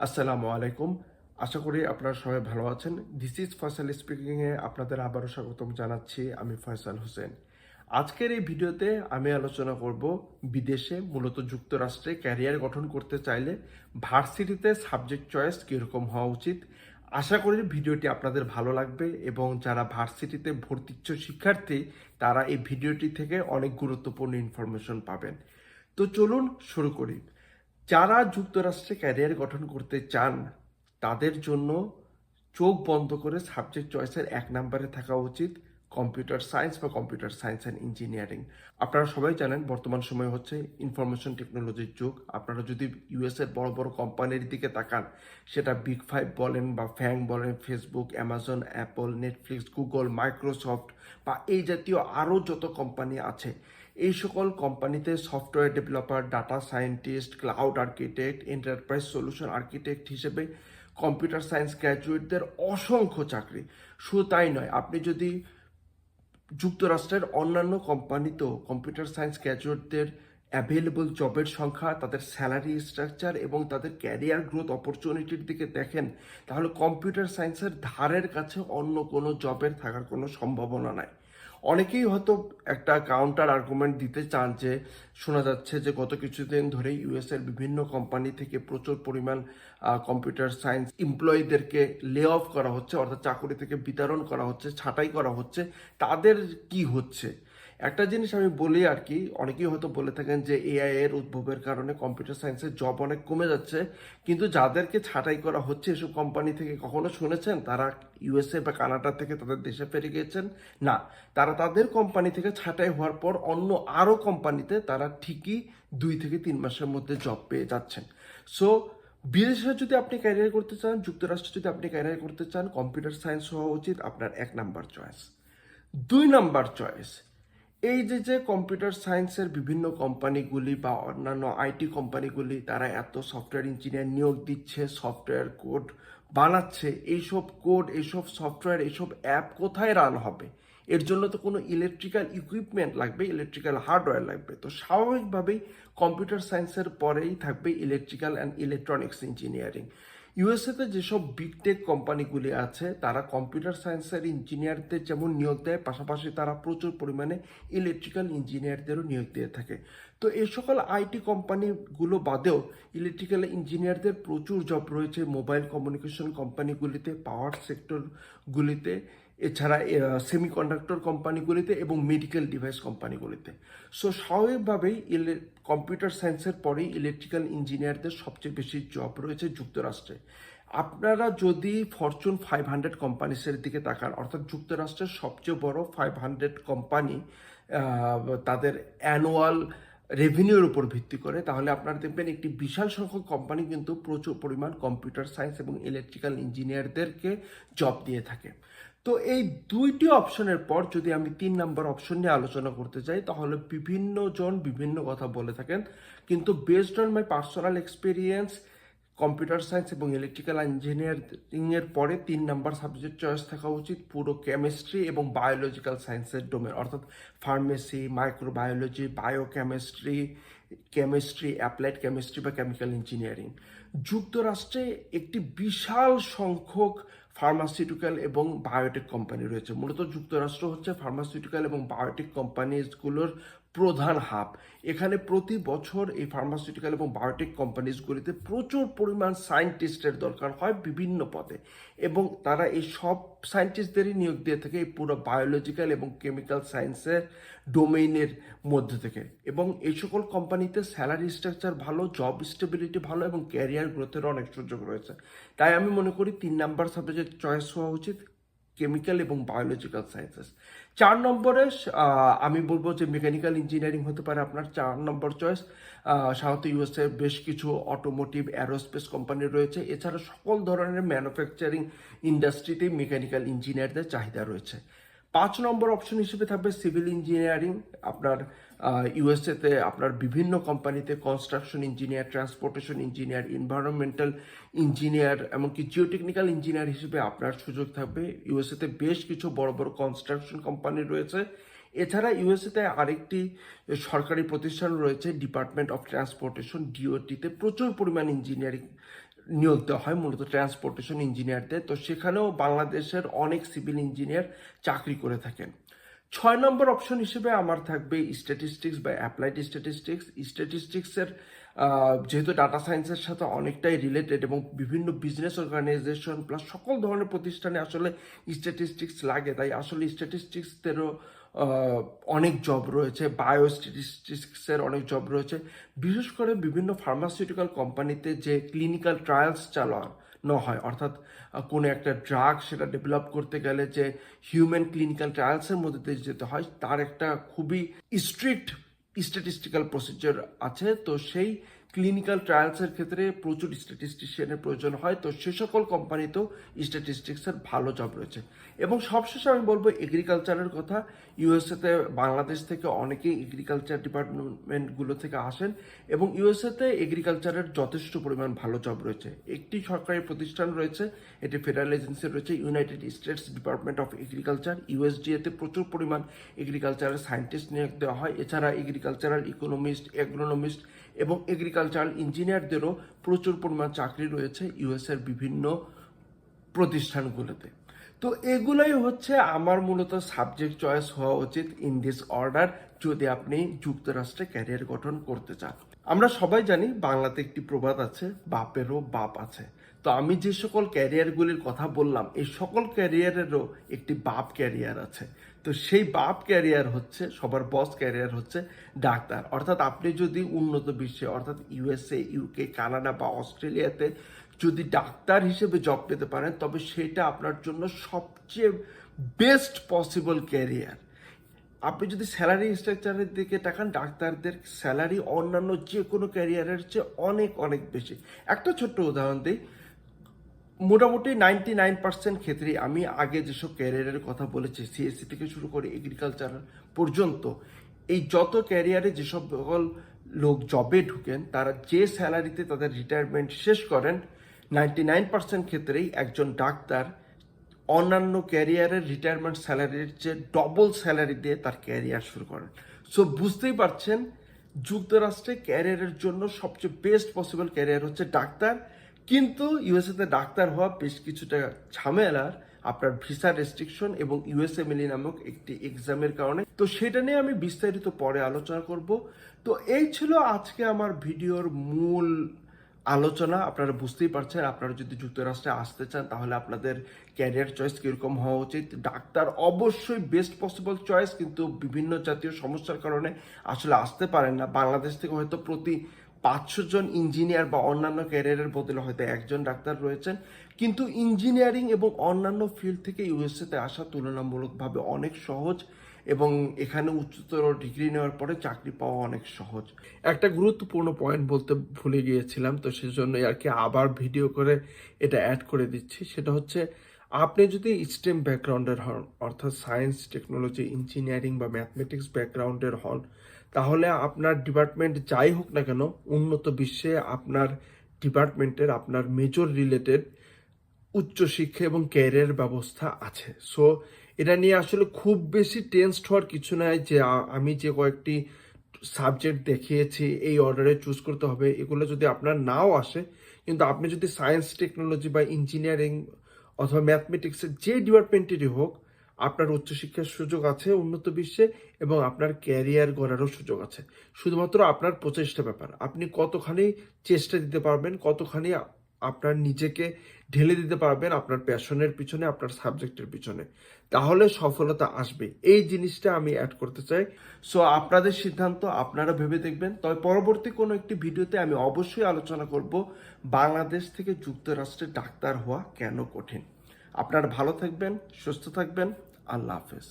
আসসালামু আলাইকুম। আশা করি আপনারা সবাই ভালো আছেন। দিস ইজ ফয়সাল স্পিকিংয়ে আপনাদের আবারও স্বাগতম জানাচ্ছি আমি ফয়সাল হোসেন আজকের এই ভিডিওতে আমি আলোচনা করব বিদেশে মূলত যুক্তরাষ্ট্রে ক্যারিয়ার গঠন করতে চাইলে ভার্সিটিতে সাবজেক্ট চয়েস কীরকম হওয়া উচিত। আশা করি ভিডিওটি আপনাদের ভালো লাগবে এবং যারা ভার্সিটিতে ভর্তিচ্ছ শিক্ষার্থী, তারা এই ভিডিওটি থেকে অনেক গুরুত্বপূর্ণ ইনফরমেশন পাবেন। তো চলুন শুরু করি। যারা যুক্তরাষ্ট্রে ক্যারিয়ার গঠন করতে চান, তাদের জন্য চোখ বন্ধ করে সাবজেক্ট চয়েসের এক নম্বরে থাকা উচিত কম্পিউটার সায়েন্স বা কম্পিউটার সায়েন্স অ্যান্ড ইঞ্জিনিয়ারিং আপনারা সবাই জানেন, বর্তমান সময় হচ্ছে ইনফরমেশন টেকনোলজির যুগ। আপনারা যদি ইউএসের বড় বড় কোম্পানির দিকে তাকান, সেটা বিগ ফাইভ বলেন বা ফ্যাং বলেন Facebook Amazon Apple Netflix Google Microsoft বা এই জাতীয় আরও যত কোম্পানি আছে এই সকল কোম্পানিতে software developer data scientist cloud architect enterprise solution architect হিসেবে কম্পিউটার সায়েন্স গ্র্যাজুয়েটদের অসংখ্য চাকরি। শুধু তাই নয়, আপনি যদি যুক্তরাষ্ট্রের অন্যান্য কোম্পানিতেও কম্পিউটার সায়েন্স গ্র্যাজুয়েটদের অ্যাভেলেবল জবের সংখ্যা, তাদের স্যালারি স্ট্রাকচার এবং তাদের ক্যারিয়ার গ্রোথ অপরচুনিটির দিকে দেখেন, তাহলে কম্পিউটার সায়েন্সের ধারের কাছে অন্য কোনো জবের থাকার কোনো সম্ভাবনা নাই। অনেকেই হয়তো একটা কাউন্টার আর্গুমেন্ট দিতে চান যে, শোনা যাচ্ছে যে গত কিছুদিন ধরে ইউএস এর বিভিন্ন কোম্পানি থেকে প্রচুর পরিমাণ কম্পিউটার সায়েন্স এমপ্লয়ীদেরকে লে অফ করা হচ্ছে, অর্থাৎ চাকরি থেকে বিতরণ করা হচ্ছে, ছাঁটাই করা হচ্ছে। তাদের কি হচ্ছে? একটা জিনিস আমি বলি আর কি, অনেকেই হয়তো বলে থাকেন যে এআই এর উদ্ভবের কারণে কম্পিউটার সায়েন্সের জব অনেক কমে যাচ্ছে, কিন্তু যাদেরকে ছাঁটাই করা হচ্ছে এসব কোম্পানি থেকে কখনো শুনেছেন? তারা ইউএসএ বা কানাডা থেকে তাদের দেশে ফিরে গিয়েছেন? না, তারা তাদের কোম্পানি থেকে ছাঁটাই হওয়ার পর অন্য আরও কোম্পানিতে তারা ঠিকই দুই থেকে তিন মাসের মধ্যে জব পেয়ে যাচ্ছেন। সো বিদেশে যদি আপনি ক্যারিয়ার করতে চান, যুক্তরাষ্ট্রে যদি আপনি ক্যারিয়ার করতে চান কম্পিউটার সায়েন্স হওয়া উচিত আপনার এক নাম্বার চয়েস দুই নাম্বার চয়েস এই যে যে কম্পিউটার সায়েন্সের বিভিন্ন কোম্পানিগুলি বা অন্যান্য আইটি কোম্পানিগুলি তারা এত সফটওয়্যার ইঞ্জিনিয়ার নিয়োগ দিচ্ছে সফটওয়্যার কোড বানাচ্ছে, এইসব কোড এইসব সফটওয়্যার এইসব অ্যাপ কোথায় রান হবে? এর জন্য তো কোনো ইলেকট্রিক্যাল ইকুইপমেন্ট লাগবে ইলেকট্রিক্যাল হার্ডওয়্যার লাগবে। তো স্বাভাবিকভাবেই কম্পিউটার সায়েন্সের পরেই থাকবে ইলেকট্রিক্যাল অ্যান্ড ইলেকট্রনিক্স ইঞ্জিনিয়ারিং ইউএসএতে যেসব বিগ টেক কোম্পানিগুলি আছে, তারা কম্পিউটার সায়েন্সের ইঞ্জিনিয়ারদের যেমন নিয়োগ দেয়, পাশাপাশি তারা প্রচুর পরিমাণে ইলেকট্রিক্যাল ইঞ্জিনিয়ারদেরও নিয়োগ দিয়ে থাকে। তো এই সকল আইটি কোম্পানিগুলো বাদেও ইলেকট্রিক্যাল ইঞ্জিনিয়ারদের প্রচুর জব রয়েছে। মোবাইল কমিউনিকেশন কোম্পানিগুলিতে পাওয়ার সেক্টরগুলিতে এছাড়া সেমিকন্ডাক্টর কোম্পানিগুলিতে এবং মেডিকেল ডিভাইস কোম্পানিগুলিতে সো স্বাভাবিকভাবেই কম্পিউটার সায়েন্সের পরেই ইলেকট্রিক্যাল ইঞ্জিনিয়ারদের সবচেয়ে বেশি জব রয়েছে যুক্তরাষ্ট্রে। আপনারা যদি ফরচুন ফাইভ হান্ড্রেড কোম্পানিসের দিকে তাকান, অর্থাৎ যুক্তরাষ্ট্রের সবচেয়ে বড় ফাইভ হান্ড্রেড কোম্পানি তাদের অ্যানুয়াল রেভিনিউর উপর ভিত্তি করে, তাহলে আপনারা দেখবেন একটি বিশাল সংখ্যক কোম্পানি কিন্তু প্রচুর পরিমাণ কম্পিউটার সায়েন্স এবং ইলেকট্রিক্যাল ইঞ্জিনিয়ারদেরকে জব দিয়ে থাকে। তো এই দুইটি অপশনের পর যদি আমি তিন নাম্বার অপশন নিয়ে আলোচনা করতে চাই, তাহলে বিভিন্ন জন বিভিন্ন কথা বলে থাকেন। কিন্তু based on my personal experience computer science এবং ইলেকট্রিক্যাল ইঞ্জিনিয়ারিং এর পরে তিন নাম্বার সাবজেক্ট চয়েস থাকা উচিত পুরো কেমিস্ট্রি এবং বায়োলজিক্যাল সায়েন্সের ডোমেন অর্থাৎ pharmacy microbiology biochemistry chemistry applied chemistry বা কেমিক্যাল ইঞ্জিনিয়ারিং যুক্তরাষ্ট্রে একটি বিশাল সংখ্যক ফার্মাসিউটিক্যাল এবং বায়োটেক কোম্পানি রয়েছে। মূলত যুক্তরাষ্ট্র হচ্ছে ফার্মাসিউটিক্যাল এবং বায়োটেক কোম্পানিজগুলোর প্রধান হাব। এখানে প্রতি বছর এই ফার্মাসিউটিক্যাল এবং বায়োটেক কোম্পানিজগুলিতে প্রচুর পরিমাণ সায়েন্টিস্টের দরকার হয় বিভিন্ন পদে। এবং তারা এই সব সায়েন্টিস্টদেরই নিয়োগ দিয়ে থাকে এই পুরো বায়োলজিক্যাল এবং কেমিক্যাল সায়েন্সের ডোমেইনের মধ্যে থেকে। এবং এই সকল কোম্পানিতে স্যালারি স্ট্রাকচার ভালো জব স্টেবিলিটি ভালো এবং ক্যারিয়ার গ্রোথের অনেক সুযোগ রয়েছে। তাই আমি মনে করি তিন নাম্বার সাবজেক্ট চয়েস হওয়া উচিত। কেমিক্যাল এবং বায়োলজিক্যাল সায়েন্সেস চার নম্বরে আমি বলব যে মেকানিক্যাল ইঞ্জিনিয়ারিং হতে পারে আপনার চার নম্বর চয়েস সাউথ ইউএসএ বেশ কিছু অটোমোটিভ অ্যারোস্পেস কোম্পানি রয়েছে। এছাড়া সকল ধরনের ম্যানুফ্যাকচারিং ইন্ডাস্ট্রিতে মেকানিক্যাল ইঞ্জিনিয়ারদের চাহিদা রয়েছে। পাঁচ নম্বর অপশন হিসেবে থাকবে সিভিল ইঞ্জিনিয়ারিং আপনার ইউএসএতে আপনার বিভিন্ন কোম্পানিতে construction engineer transportation engineer environmental engineer এমনকি জিওটেকনিক্যাল ইঞ্জিনিয়ার হিসেবে আপনার সুযোগ থাকবে। ইউএসএতে বেশ কিছু বড় বড় কনস্ট্রাকশন কোম্পানি রয়েছে। এছাড়া ইউএসএতে আরেকটি সরকারি প্রতিষ্ঠান রয়েছে ডিপার্টমেন্ট অফ ট্রান্সপোর্টেশন ডিওটিতে প্রচুর পরিমাণ ইঞ্জিনিয়ারিং নিয়োগ দেওয়া হয়, মূলত ট্রান্সপোর্টেশন ইঞ্জিনিয়ারদের তো সেখানেও বাংলাদেশের অনেক সিভিল ইঞ্জিনিয়ার চাকরি করে থাকেন। ছয় নম্বর অপশন হিসেবে আমার থাকবে স্ট্যাটিস্টিক্স বা অ্যাপ্লাইড স্ট্যাটিস্টিক্স স্ট্যাটিস্টিক্সের যেহেতু ডাটা সায়েন্সের সাথে অনেকটাই রিলেটেড এবং বিভিন্ন বিজনেস অর্গানাইজেশন প্লাস সকল ধরনের প্রতিষ্ঠানে আসলে স্ট্যাটিস্টিক্স লাগে, তাই আসলে স্ট্যাটিস্টিক্সদেরও অনেক জব রয়েছে বায়ো স্ট্যাটিস্টিক্সের অনেক জব রয়েছে। বিশেষ করে বিভিন্ন ফার্মাসিউটিক্যাল কোম্পানিতে যে ক্লিনিক্যাল ট্রায়ালস চালানো হয়। অর্থাৎ কোনো একটা ড্রাগ সেটা ডেভেলপ করতে গেলে যে হিউম্যান ক্লিনিক্যাল ট্রায়ালসের মধ্যে দিয়ে যেতে হয়, তার একটা খুবই স্ট্রিক্ট স্ট্যাটিস্টিক্যাল প্রসিজার আছে। তো সেই ক্লিনিক্যাল ট্রায়ালসের ক্ষেত্রে প্রচুর স্ট্যাটিস্টিশিয়ানের প্রয়োজন হয়। তো সে সকল কোম্পানিতেও স্ট্যাটিস্টিক্সের ভালো জব রয়েছে। এবং সবশেষে আমি বলব এগ্রিকালচারের কথা। ইউএসএতে বাংলাদেশ থেকে অনেকেই এগ্রিকালচার ডিপার্টমেন্টগুলো থেকে আসেন এবং ইউএসএতে এগ্রিকালচারের যথেষ্ট পরিমাণ ভালো জব রয়েছে। একটি সরকারি প্রতিষ্ঠান রয়েছে, এটি ফেডারেল এজেন্সি রয়েছে United States department of agriculture ইউএসডিএতে প্রচুর পরিমাণ এগ্রিকালচারের সায়েন্টিস্ট নিয়োগ দেওয়া হয়। এছাড়া এগ্রিকালচারাল ইকোনমিস্ট এগ্রোনমিস্ট এবং এগ্রিকালচারাল ইঞ্জিনিয়ারদেরও প্রচুর পরিমাণ চাকরি রয়েছে ইউএসের বিভিন্ন প্রতিষ্ঠানগুলোতে। তো এগুলোই হচ্ছে আমার মূলত সাবজেক্ট চয়েস হওয়া উচিত ইন দিস অর্ডার যদি আপনি যুক্তরাষ্ট্রে ক্যারিয়ার গঠন করতে চান। আমরা সবাই জানি বাংলাতে একটি প্রবাদ আছে, বাপেরও বাপ আছে। তো আমি যে সকল ক্যারিয়ারগুলির কথা বললাম, এই সকল ক্যারিয়ারেরও একটি বাপ ক্যারিয়ার আছে। তো সেই বাপ ক্যারিয়ার হচ্ছে, সবার বস ক্যারিয়ার হচ্ছে ডাক্তার। অর্থাৎ আপনি যদি উন্নত বিশ্বে, অর্থাৎ ইউএসএ, ইউকে, কানাডা বা অস্ট্রেলিয়াতে যদি ডাক্তার হিসেবে জব পেতে পারেন, তবে সেটা আপনার জন্য সবচেয়ে বেস্ট পসিবল ক্যারিয়ার আপনি যদি স্যালারি স্ট্রাকচারের দিকে তাকান, ডাক্তারদের স্যালারি অন্যান্য যে কোনো ক্যারিয়ারের চেয়ে অনেক অনেক বেশি। একটা ছোট্ট উদাহরণ দিই। মোটামুটি নাইনটি নাইন পার্সেন্ট ক্ষেত্রে আমি আগে যেসব ক্যারিয়ারের কথা বলেছি সিএসসি থেকে শুরু করে এগ্রিকালচার পর্যন্ত, এই যত ক্যারিয়ারে যেসব সকল লোক জবে ঢুকেন, তারা যে স্যালারিতে তাদের রিটায়ারমেন্ট শেষ করেন নাইনটি নাইন পার্সেন্ট ক্ষেত্রেই একজন ডাক্তার অন্যান্য ক্যারিয়ারের রিটায়ারমেন্ট স্যালারির চেয়ে ডবল স্যালারি দিয়ে তার ক্যারিয়ার শুরু করেন। সো বুঝতেই পারছেন, যুক্তরাষ্ট্রে ক্যারিয়ারের জন্য সবচেয়ে বেস্ট পসিবল ক্যারিয়ার হচ্ছে ডাক্তার। কিন্তু ইউএসএতে ডাক্তার হওয়া বেশ কিছুটা ঝামেলার আপনার ভিসা রেস্ট্রিকশন এবং ইউএসএমএলই নামক একটি এক্সামের কারণে। তো সেটা নিয়ে আমি বিস্তারিত পরে আলোচনা করব। তো এই ছিল আজকে আমার ভিডিওর মূল আলোচনা। আপনারা বুঝতেই পারছেন, আপনারা যদি যুক্তরাষ্ট্রে আসতে চান, তাহলে আপনাদের ক্যারিয়ার চয়েস কীরকম হওয়া উচিত। ডাক্তার অবশ্যই বেস্ট পসিবল চয়েস কিন্তু বিভিন্ন জাতীয় সমস্যার কারণে আসলে আসতে পারেন না। বাংলাদেশ থেকে হয়তো প্রতি পাঁচশো জন ইঞ্জিনিয়ার বা অন্যান্য ক্যারিয়ারের বদলে হয়তো একজন ডাক্তার রয়েছেন। কিন্তু ইঞ্জিনিয়ারিং এবং অন্যান্য ফিল্ড থেকে ইউএসএতে আসা তুলনামূলকভাবে অনেক সহজ এবং এখানে উচ্চতর ডিগ্রি নেওয়ার পরে চাকরি পাওয়া অনেক সহজ। একটা গুরুত্বপূর্ণ পয়েন্ট বলতে ভুলে গিয়েছিলাম, তো সেজন্য আর কি আবার ভিডিও করে এটা অ্যাড করে দিচ্ছি। সেটা হচ্ছে, আপনি যদি স্টেম ব্যাকগ্রাউন্ডের হন, অর্থাৎ সায়েন্স টেকনোলজি ইঞ্জিনিয়ারিং বা ম্যাথমেটিক্স ব্যাকগ্রাউন্ডের হন তাহলে আপনার ডিপার্টমেন্ট যাই হোক না কেন, উন্নত বিশ্বে আপনার ডিপার্টমেন্টের আপনার মেজর রিলেটেড উচ্চশিক্ষা এবং ক্যারিয়ার ব্যবস্থা আছে। সো এটা নিয়ে আসলে খুব বেশি টেন্সড হওয়ার কিছু নাই যে আমি যে কয়েকটি সাবজেক্ট দেখিয়েছি, এই অর্ডারে চুজ করতে হবে, এগুলো যদি আপনার নাও আসে, কিন্তু আপনি যদি সায়েন্স টেকনোলজি বা ইঞ্জিনিয়ারিং অথবা ম্যাথমেটিক্সের যে ডিপার্টমেন্টেরই হোক আপনার উচ্চশিক্ষার সুযোগ আছে উন্নত বিশ্বে এবং আপনার ক্যারিয়ার গড়ারও সুযোগ আছে। শুধুমাত্র আপনার প্রচেষ্টা ব্যাপার। আপনি কতখানি চেষ্টা দিতে পারবেন, কতখানি আপনার নিজেকে ঢেলে দিতে পারবেন আপনার প্যাশনের পিছনে, আপনার সাবজেক্টের পিছনে। তাহলে সফলতা আসবে এই জিনিসটা আমি অ্যাড করতে চাই। সো আপনাদের সিদ্ধান্ত আপনারা ভেবে দেখবেন। তবে পরবর্তী কোনো একটি ভিডিওতে আমি অবশ্যই আলোচনা করব বাংলাদেশ থেকে যুক্তরাষ্ট্রে ডাক্তার হওয়া কেন কঠিন। আপনারা ভালো থাকবেন, সুস্থ থাকবেন। আল্লাহ হাফেজ